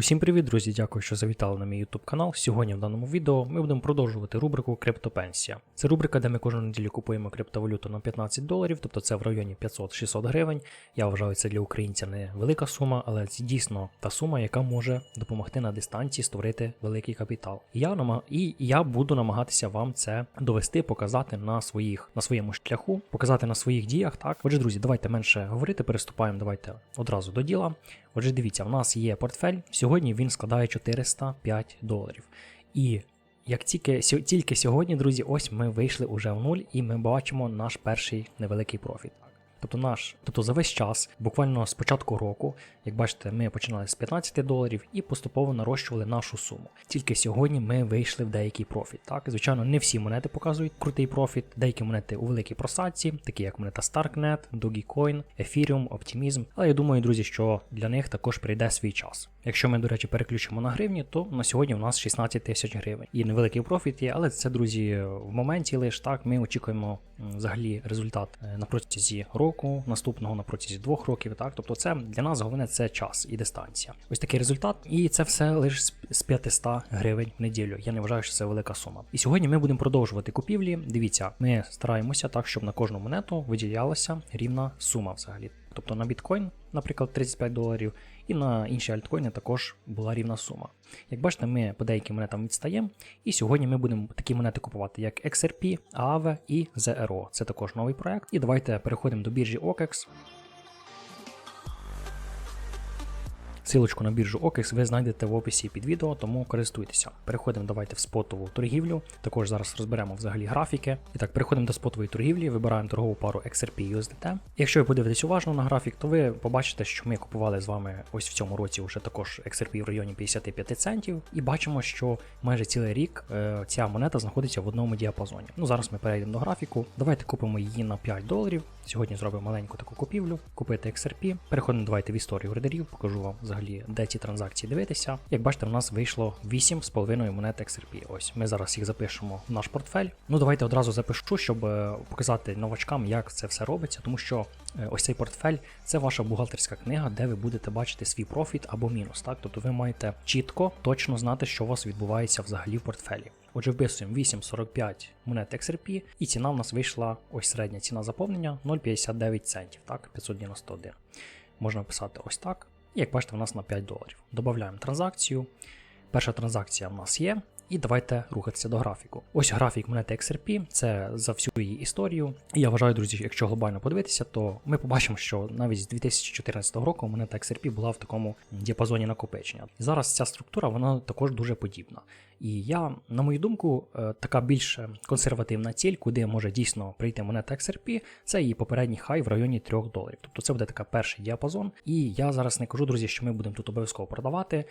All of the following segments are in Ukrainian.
Усім привіт, друзі! Дякую, що завітали на мій YouTube канал. Сьогодні в даному відео ми будемо продовжувати рубрику Криптопенсія. Це рубрика, де ми кожну неділю купуємо криптовалюту на 15 доларів, тобто це в районі 500-600 гривень. Я вважаю, це для українця не велика сума, але це дійсно та сума, яка може допомогти на дистанції створити великий капітал. І я намаг... і я буду намагатися вам це довести, показати на своїх на своєму шляху, показати на своїх діях. Так, отже, друзі, давайте менше говорити, переступаємо. Давайте одразу до діла. Отже, дивіться, в нас є портфель. Сьогодні він складає 405 доларів. І як тільки тільки сьогодні, друзі, ось ми вийшли уже в нуль, і ми бачимо наш перший невеликий профіт. Тобто наш, тобто за весь час, буквально з початку року, як бачите, ми починали з 15 доларів і поступово нарощували нашу суму. Тільки сьогодні ми вийшли в деякий профіт. Так, звичайно, не всі монети показують крутий профіт, деякі монети у великій просадці, такі як монета Starknet, Dogecoin, Ethereum, Optimism. Але я думаю, друзі, що для них також прийде свій час. Якщо ми, до речі, переключимо на гривні, то на сьогодні у нас 16 тисяч гривень. І невеликий профіт є, але це, друзі, в моменті лише так. Ми очікуємо взагалі результат е, на протязі року, наступного на протязі двох років. Так, тобто, це для нас головне це час і дистанція. Ось такий результат, і це все лише з- з 500 гривень в неділю. Я не вважаю, що це велика сума. І сьогодні ми будемо продовжувати купівлі. Дивіться, ми стараємося так, щоб на кожну монету виділялася рівна сума взагалі. Тобто на біткоін, наприклад, 35 доларів, і на інші альткоїни також була рівна сума. Як бачите, ми по деяким монетам відстаємо, і сьогодні ми будемо такі монети купувати, як XRP, AAV і ZRO. Це також новий проект. І давайте переходимо до біржі OKEX. Силочку на біржу OKEX ви знайдете в описі під відео, тому користуйтеся. Переходимо давайте в спотову торгівлю. Також зараз розберемо взагалі графіки. І так, переходимо до спотової торгівлі, вибираємо торгову пару XRP USDT. Якщо ви подивитесь уважно на графік, то ви побачите, що ми купували з вами ось в цьому році вже також XRP в районі 55 центів. І бачимо, що майже цілий рік е, ця монета знаходиться в одному діапазоні. Ну зараз ми перейдемо до графіку. Давайте купимо її на 5 доларів. Сьогодні зробимо маленьку таку купівлю, купити XRP. Переходимо давайте в історію ордерів, покажу вам взагалі, де ці транзакції дивитися. Як бачите, в нас вийшло 8,5 монет XRP. Ось ми зараз їх запишемо в наш портфель. Ну давайте одразу запишу, щоб е, показати новачкам, як це все робиться, тому що ось цей портфель це ваша бухгалтерська книга, де ви будете бачити свій профіт або мінус. Так, тобто ви маєте чітко, точно знати, що у вас відбувається взагалі в портфелі. Отже, вписуємо 8,45 монет XRP, і ціна в нас вийшла ось середня ціна заповнення 0,59 центів, так, 591. Можна писати ось так. І як бачите, у нас на 5 доларів. Додаємо транзакцію. Перша транзакція в нас є. І давайте рухатися до графіку. Ось графік монети XRP, це за всю її історію. І я вважаю, друзі, якщо глобально подивитися, то ми побачимо, що навіть з 2014 року монета XRP була в такому діапазоні накопичення. Зараз ця структура вона також дуже подібна. І я, на мою думку, е, така більш консервативна ціль, куди може дійсно прийти монета XRP, це її попередній хай в районі 3 доларів. Тобто це буде така перший діапазон. І я зараз не кажу, друзі, що ми будемо тут обов'язково продавати.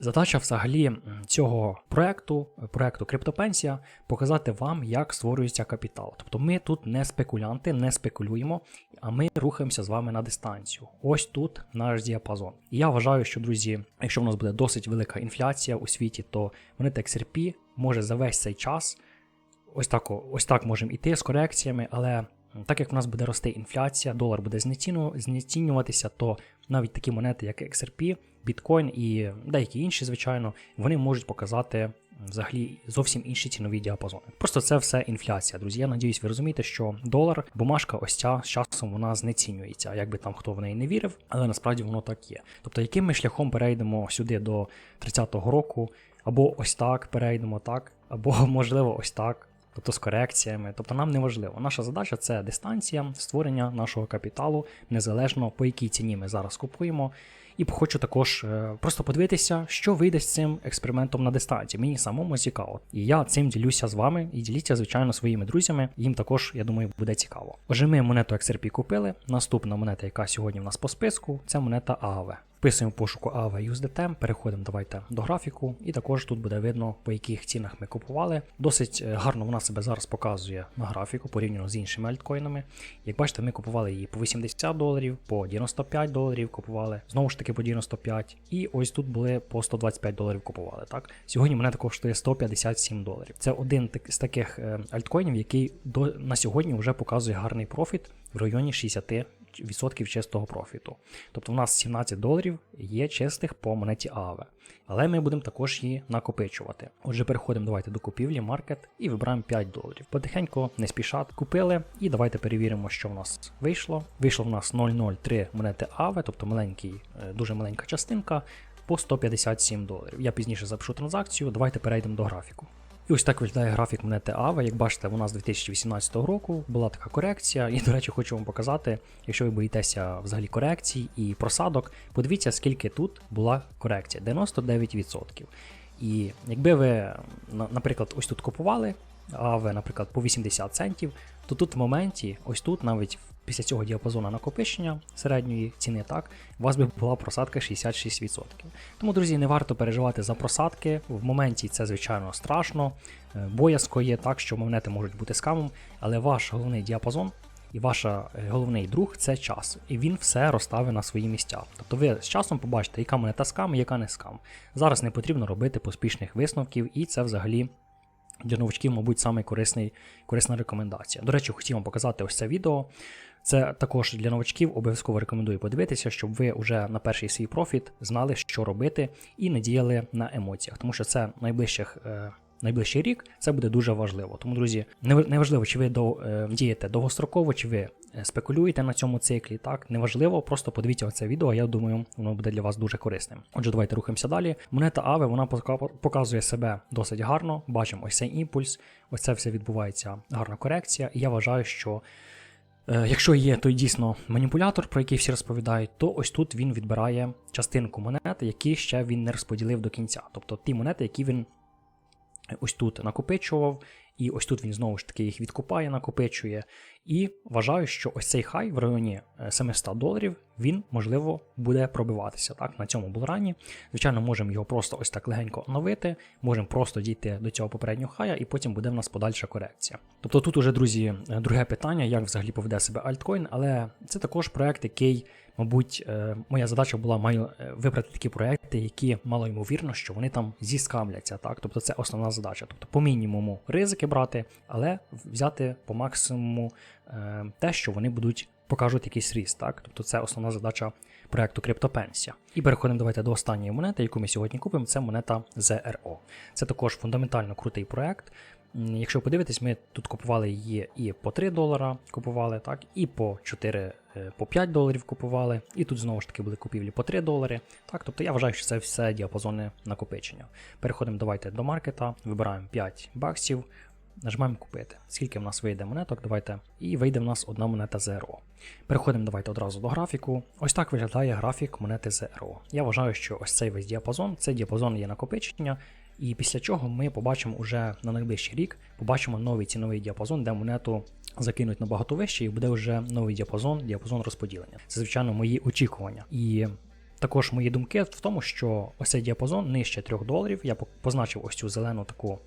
Задача взагалі цього проекту, проекту Криптопенсія, показати вам, як створюється капітал. Тобто ми тут не спекулянти, не спекулюємо, а ми рухаємося з вами на дистанцію. Ось тут наш діапазон. І я вважаю, що, друзі, якщо в нас буде досить велика інфляція у світі, то монета XRP може за весь цей час ось так, ось так можемо іти з корекціями, але так як в нас буде рости інфляція, долар буде знецінюватися, то навіть такі монети, як XRP, біткоін і деякі інші, звичайно, вони можуть показати взагалі зовсім інші цінові діапазони. Просто це все інфляція, друзі. Я надіюсь, ви розумієте, що долар, бумажка, ось ця з часом вона знецінюється, як би там хто в неї не вірив, але насправді воно так є. Тобто, яким ми шляхом перейдемо сюди до 30-го року, або ось так перейдемо так, або можливо ось так. Тобто з корекціями, тобто нам не важливо. Наша задача це дистанція створення нашого капіталу, незалежно по якій ціні ми зараз купуємо. І хочу також е, просто подивитися, що вийде з цим експериментом на дистанції. Мені самому цікаво. І я цим ділюся з вами і діліться, звичайно, своїми друзями. Їм також, я думаю, буде цікаво. Отже, ми монету XRP купили. Наступна монета, яка сьогодні в нас по списку, це монета AAVE. Вписуємо в пошуку AV USDT, переходимо давайте до графіку, і також тут буде видно, по яких цінах ми купували. Досить е, гарно вона себе зараз показує на графіку порівняно з іншими альткоїнами. Як бачите, ми купували її по 80 доларів, по 95 доларів купували, знову ж таки по 95. І ось тут були по 125 доларів купували. Так Сьогодні монета коштує 157 доларів. Це один з таких е, альткоїнів, який до, на сьогодні вже показує гарний профіт в районі 60 17% чистого профіту. Тобто в нас 17 доларів є чистих по монеті AAVE. Але ми будемо також її накопичувати. Отже, переходимо давайте до купівлі, маркет і вибираємо 5 доларів. Потихеньку не спішати купили, і давайте перевіримо, що в нас вийшло. Вийшло в нас 003 монети AAVE, тобто маленький, е, дуже маленька частинка по 157 доларів. Я пізніше запишу транзакцію. Давайте перейдемо до графіку. І ось так виглядає графік монети AVA. Як бачите, у нас 2018 року була така корекція. І, до речі, хочу вам показати, якщо ви боїтеся взагалі корекцій і просадок, подивіться, скільки тут була корекція 99%. І якби ви, наприклад, ось тут купували, а наприклад, по 80 центів, то тут в моменті, ось тут, навіть після цього діапазону накопичення середньої ціни, так, у вас би була просадка 66%. Тому, друзі, не варто переживати за просадки. В моменті це, звичайно, страшно, е, боязко є так, що монети можуть бути скамом, але ваш головний діапазон. І ваш е, головний друг це час, і він все розставить на свої місця. Тобто ви з часом побачите, яка монета скам, яка не скам. Зараз не потрібно робити поспішних висновків, і це взагалі для новачків, мабуть, саме корисний, корисна рекомендація. До речі, хотів вам показати ось це відео. Це також для новачків обов'язково рекомендую подивитися, щоб ви вже на перший свій профіт знали, що робити, і не діяли на емоціях, тому що це найближчих. Найближчий рік це буде дуже важливо. Тому, друзі, неважливо, чи ви е, дієте довгостроково, чи ви е, спекулюєте на цьому циклі. Так, неважливо, просто подивіться це відео. Я думаю, воно буде для вас дуже корисним. Отже, давайте рухаємося далі. Монета Аве вона показує себе досить гарно. Бачимо ось цей імпульс. Ось це все відбувається гарна корекція. І я вважаю, що. Е, якщо є той дійсно маніпулятор, про який всі розповідають, то ось тут він відбирає частинку монети, які ще він не розподілив до кінця. Тобто ті монети, які він ось тут накопичував, і ось тут він знову ж таки їх відкупає, накопичує. І вважаю, що ось цей хай в районі 700 е, доларів він, можливо, буде пробиватися так, на цьому булрані. Звичайно, можемо його просто ось так легенько оновити, можемо просто дійти до цього попереднього хая, і потім буде в нас подальша корекція. Тобто тут уже, друзі, е, друге питання, як взагалі поведе себе альткоін, але це також проект, який Мабуть, е, моя задача була маю вибрати такі проекти, які мало ймовірно, що вони там зіскамляться. Так? Тобто це основна задача. Тобто по мінімуму ризики брати, але взяти по максимуму е, те, що вони будуть покажуть якийсь ріст. Так? Тобто це основна задача проекту CryptoPensia. І переходимо давайте до останньої монети, яку ми сьогодні купимо. Це монета ZRO. Це також фундаментально крутий проект. Якщо подивитись, ми тут купували її і по 3 долара купували, так, і по 4, е, по 5 доларів купували, і тут знову ж таки були купівлі по 3 долари. Так, Тобто я вважаю, що це все діапазони накопичення. Переходимо давайте до маркета, вибираємо 5 баксів, нажимаємо купити. Скільки в нас вийде монеток, давайте. І вийде в нас одна монета ZRO. Переходимо давайте одразу до графіку. Ось так виглядає графік монети ZRO. Я вважаю, що ось цей весь діапазон, це діапазон є накопичення. І після чого ми побачимо уже на найближчий рік, побачимо новий ціновий діапазон, де монету закинуть набагато вище, і буде вже новий діапазон, діапазон розподілення. Це, звичайно, мої очікування. І також мої думки в тому, що ось цей діапазон нижче 3 доларів. Я позначив ось цю зелену таку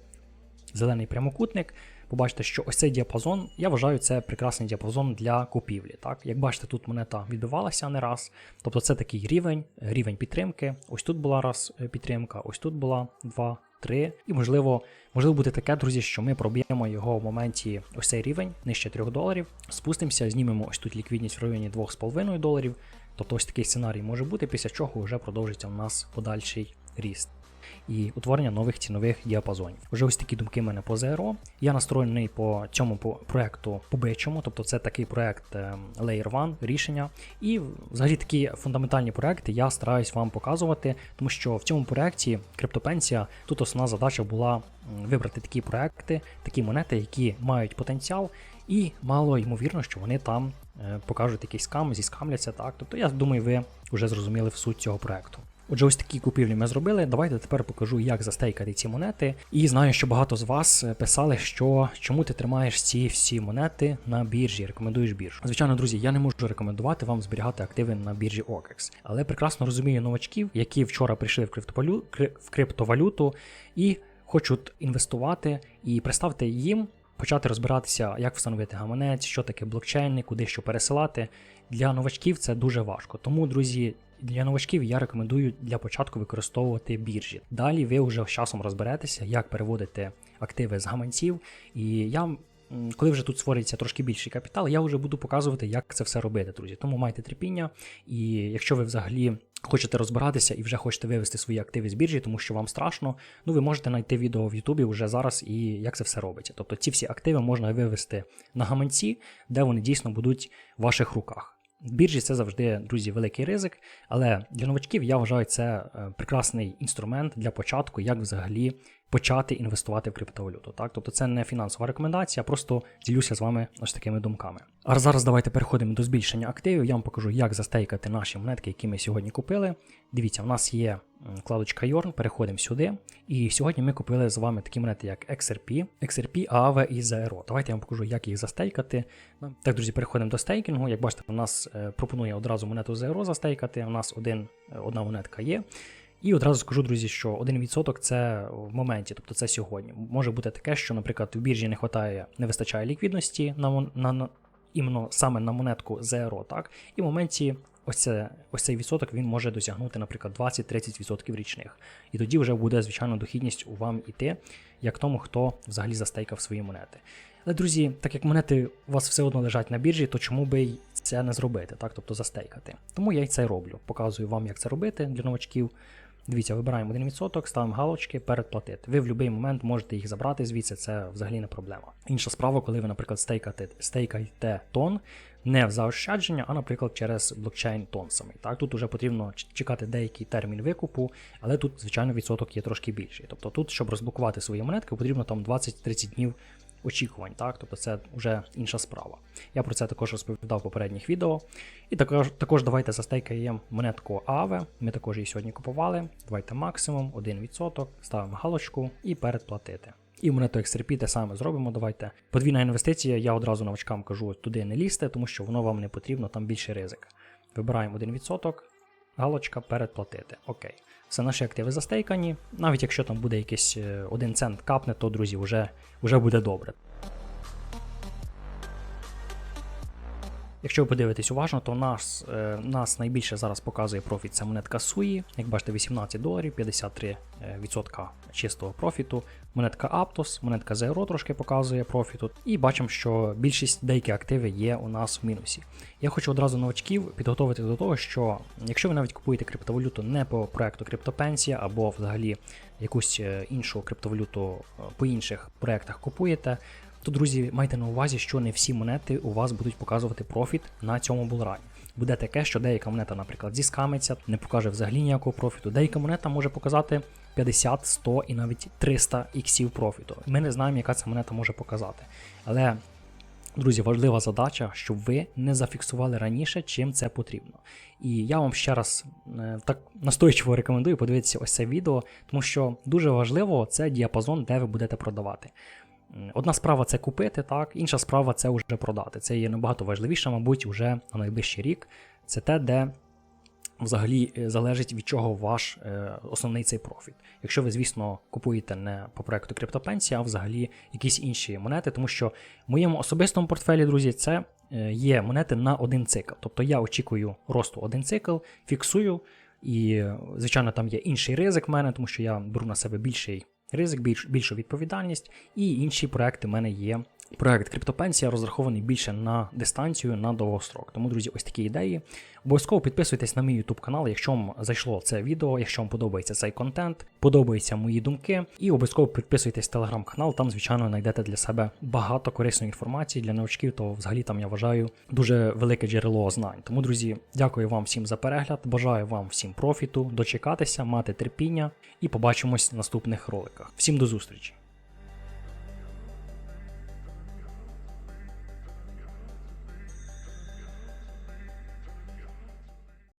зелений прямокутник. Побачите, що ось цей діапазон, я вважаю, це прекрасний діапазон для купівлі. Так? Як бачите, тут монета відбивалася не раз. Тобто це такий рівень, рівень підтримки. Ось тут була раз е, підтримка, ось тут була два. 3. І можливо, можливо буде таке, друзі, що ми проб'ємо його в моменті ось цей рівень нижче 3 доларів. Спустимося, знімемо ось тут ліквідність в районі 2,5 доларів. Тобто ось такий сценарій може бути, після чого вже продовжиться у нас подальший ріст і утворення нових цінових діапазонів. Вже ось такі думки в мене по ЗРО. Я настроєний по цьому проекту побичому, тобто це такий проект е, Layer One рішення. І взагалі такі фундаментальні проекти я стараюсь вам показувати, тому що в цьому проекті криптопенсія тут основна задача була вибрати такі проекти, такі монети, які мають потенціал. І мало ймовірно, що вони там е, покажуть якийсь скам, зіскамляться так. Тобто я думаю, ви вже зрозуміли в суть цього проекту. Отже, ось такі купівлі ми зробили. Давайте тепер покажу, як застейкати ці монети. І знаю, що багато з вас писали, що чому ти тримаєш ці всі монети на біржі, рекомендуєш біржу. Звичайно, друзі, я не можу рекомендувати вам зберігати активи на біржі OKEX, але прекрасно розумію новачків, які вчора прийшли в криптовалю... в криптовалюту і хочуть інвестувати, і представте їм. Почати розбиратися, як встановити гаманець, що таке блокчейни, куди що пересилати. Для новачків це дуже важко. Тому, друзі, для новачків я рекомендую для початку використовувати біржі. Далі ви вже з часом розберетеся, як переводити активи з гаманців. І я коли вже тут створюється трошки більший капітал, я вже буду показувати, як це все робити, друзі. Тому майте терпіння. І якщо ви взагалі хочете розбиратися і вже хочете вивести свої активи з біржі, тому що вам страшно, ну ви можете знайти відео в Ютубі вже зараз і як це все робиться. Тобто ці всі активи можна вивести на гаманці, де вони дійсно будуть в ваших руках. Біржі це завжди, друзі, великий ризик, але для новачків я вважаю це е, прекрасний інструмент для початку, як взагалі почати інвестувати в криптовалюту. Так? Тобто це не фінансова рекомендація, просто ділюся з вами ось такими думками. А зараз давайте переходимо до збільшення активів. Я вам покажу, як застейкати наші монетки, які ми сьогодні купили. Дивіться, у нас є вкладочка Yorn, переходимо сюди. І сьогодні ми купили з вами такі монети, як XRP, XRP, AAV і ZRO. Давайте я вам покажу, як їх застейкати. Так, друзі, переходимо до стейкінгу. Як бачите, у нас е, пропонує одразу монету ZRO застейкати. У нас один, е, одна монетка є. І одразу скажу, друзі, що 1% це в моменті, тобто це сьогодні. Може бути таке, що, наприклад, в біржі не вистачає, не вистачає ліквідності на, на, іменно саме на монетку ZRO, так? І в моменті ось, це, ось цей відсоток він може досягнути, наприклад, 20-30% річних. І тоді вже буде, звичайно, дохідність у вам іти, як тому, хто взагалі застейкав свої монети. Але, друзі, так як монети у вас все одно лежать на біржі, то чому би це не зробити, так? Тобто застейкати. Тому я й це роблю. Показую вам, як це робити для новачків. Дивіться, вибираємо 1%, ставимо галочки, передплатити. Ви в будь-який момент можете їх забрати звідси, це взагалі не проблема. Інша справа, коли ви, наприклад, стейкаєте, стейкаєте тон не в заощадження, а, наприклад, через блокчейн тон самий. Так, тут вже потрібно чекати деякий термін викупу, але тут, звичайно, відсоток є трошки більший. Тобто тут, щоб розблокувати свої монетки, потрібно там 20-30 днів очікувань, так? Тобто це вже інша справа. Я про це також розповідав в попередніх відео. І також, також давайте застейкаємо монетку AAVE. Ми також її сьогодні купували. Давайте максимум 1%, ставимо галочку і передплатити. І монету XRP те саме зробимо. Давайте. Подвійна інвестиція, я одразу новачкам кажу, туди не лізьте, тому що воно вам не потрібно, там більший ризик. Вибираємо 1%, галочка передплатити. Окей. Все наші активи застейкані. Навіть якщо там буде якийсь е, 1 цент капне, то, друзі, вже, вже буде добре. Якщо ви подивитесь уважно, то нас, е, нас найбільше зараз показує профіт це монетка Суї. Як бачите, 18 доларів, 53% е, чистого профіту. Монетка Aptos, монетка Zero трошки показує профіту. І бачимо, що більшість деякі активи є у нас в мінусі. Я хочу одразу новачків підготовити до того, що якщо ви навіть купуєте криптовалюту не по проекту Криптопенсія або взагалі якусь е, іншу криптовалюту по інших проектах купуєте, то, друзі, майте на увазі, що не всі монети у вас будуть показувати профіт на цьому булрані. Буде таке, що деяка монета, наприклад, зіскамиться, не покаже взагалі ніякого профіту. Деяка монета може показати 50, 100 і навіть 300 іксів профіту. Ми не знаємо, яка ця монета може показати. Але, друзі, важлива задача, щоб ви не зафіксували раніше, чим це потрібно. І я вам ще раз е, так настойчиво рекомендую подивитися ось це відео, тому що дуже важливо це діапазон, де ви будете продавати. Одна справа це купити, так, інша справа це вже продати. Це є набагато важливіше, мабуть, вже на найближчий рік. Це те, де взагалі е, залежить від чого ваш е, основний цей профіт. Якщо ви, звісно, купуєте не по проекту криптопенсія, а взагалі якісь інші монети, тому що в моєму особистому портфелі, друзі, це е, є монети на один цикл. Тобто я очікую росту один цикл, фіксую. І, звичайно, там є інший ризик в мене, тому що я беру на себе більший ризик, більш, більшу відповідальність, і інші проекти в мене є. Проект Криптопенсія розрахований більше на дистанцію на довгострок. Тому, друзі, ось такі ідеї. Обов'язково підписуйтесь на мій YouTube канал, якщо вам зайшло це відео, якщо вам подобається цей контент, подобаються мої думки. І обов'язково підписуйтесь в телеграм-канал. Там, звичайно, знайдете для себе багато корисної інформації для новачків. То взагалі там я вважаю дуже велике джерело знань. Тому, друзі, дякую вам всім за перегляд. Бажаю вам всім профіту, дочекатися, мати терпіння і побачимось в наступних роликах. Всім до зустрічі!